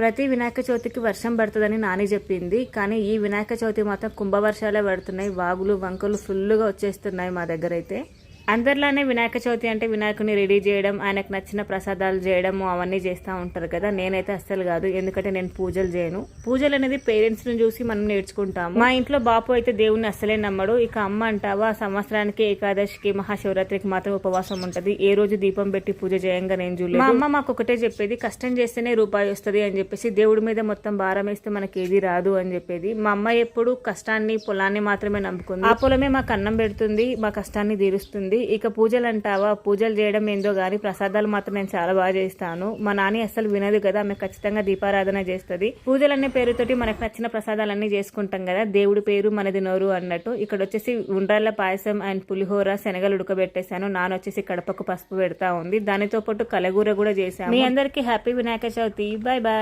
ప్రతి వినాయక చవితికి వర్షం పడుతుందని నాని చెప్పింది. కానీ ఈ వినాయక చవితి మాత్రం కుంభవర్షాలే పడుతున్నాయి. వాగులు వంకలు ఫుల్గా వచ్చేస్తున్నాయి మా దగ్గర అయితే అందరిలానే వినాయక చవితి అంటే వినాయకుని రెడీ చేయడం ఆయనకు నచ్చిన ప్రసాదాలు చేయడం అవన్నీ చేస్తూ ఉంటారు కదా. నేనైతే అస్సలు కాదు. ఎందుకంటే నేను పూజలు చేయను. పూజలు అనేది పేరెంట్స్ని చూసి మనం నేర్చుకుంటాము. మా ఇంట్లో బాపు అయితే దేవుణ్ణి అస్సలే నమ్మడు. ఇక అమ్మ అంటావా సంవత్సరానికి ఏకాదశికి మహాశివరాత్రికి మాత్రం ఉపవాసం ఉంటుంది. ఏ రోజు దీపం పెట్టి పూజ చేయంగా నేను చూడలేదు. మా అమ్మ మాకు ఒకటే చెప్పేది కష్టం చేస్తేనే రూపాయి వస్తుంది అని చెప్పేసి దేవుడి మీద మొత్తం భారం వేస్తే మనకి ఏది రాదు అని చెప్పేది. మా అమ్మ ఎప్పుడు కష్టాన్ని పొలాన్ని మాత్రమే నమ్ముకుంది. ఆ పొలమే మాకు అన్నం పెడుతుంది మా కష్టాన్ని తీరుస్తుంది. ఇక పూజలు అంటావా పూజలు చేయడం ఏందో కానీ ప్రసాదాలు మాత్రం నేను చాలా బాగా చేస్తాను. మా నాని అస్సలు వినదు కదా ఆమె ఖచ్చితంగా దీపారాధన చేస్తుంది. పూజలనే పేరుతోటి మనకు నచ్చిన ప్రసాదాలన్నీ చేసుకుంటాం కదా దేవుడి పేరు మనది నోరు అన్నట్టు. ఇక్కడ వచ్చేసి ఉండ్రాళ్ళ పాయసం అండ్ పులిహోర శనగలు ఉడకబెట్టేశాను. నాన్న వచ్చేసి కడపకు పసుపు పెడతా ఉంది. దానితో పాటు కలగూర కూడా చేశాను మీ అందరికీ happy Vinayaka Chavithi. Bye bye